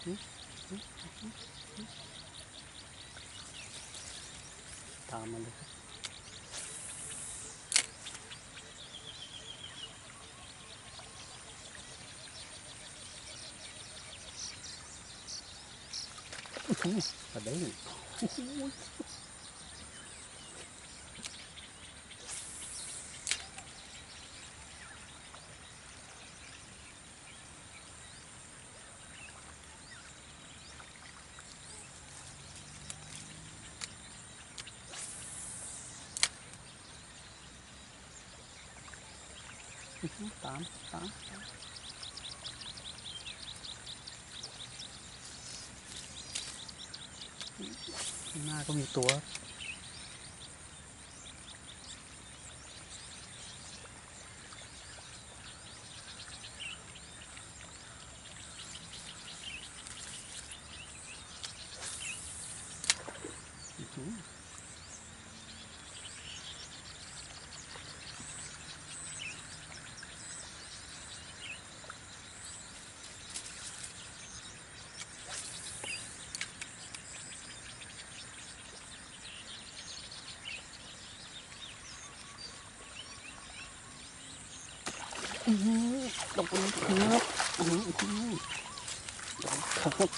ตามมาเลยครับอื้อหือกระเด้ง ตามตามหน้าก็มีตัว อื้อหือ ขอหือตบมือครับอื้อหืออื้อหือครับ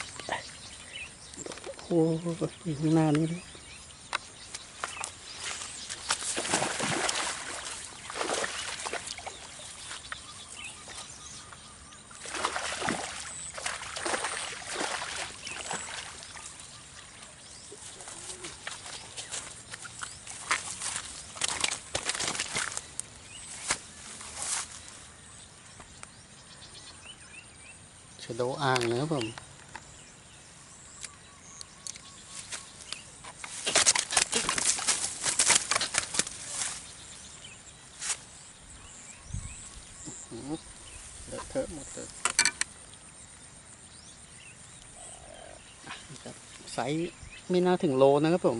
โอ้โหอยู่ข้างหน้านี่เลยะโดอ่างนะครับผมอื้อหือเลอะเทอะหมดเลยอะนี่ครับไซส์ไม่น่าถึงโลนะครับผม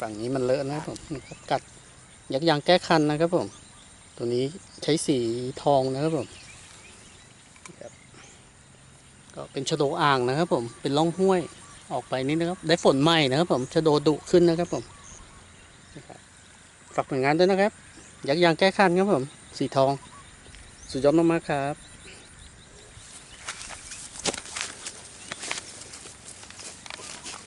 ฝั่งนี้มันเลอะนะครับผมกัดยักยางแก้คันนะครับผม ตัวนี้ใช้สีทองนะครับผมก็เป็นชะโดอ่างนะครับผมเป็นร่องห้วยออกไปนี่นะครับ ได้ฝนใหม่นะครับผมชะโดดุขึ้นนะครับผมนะครับฝากผลงานด้วยนะครับ ยักยางแก้คันครับผม สีทอง สุดยอดมากๆครับ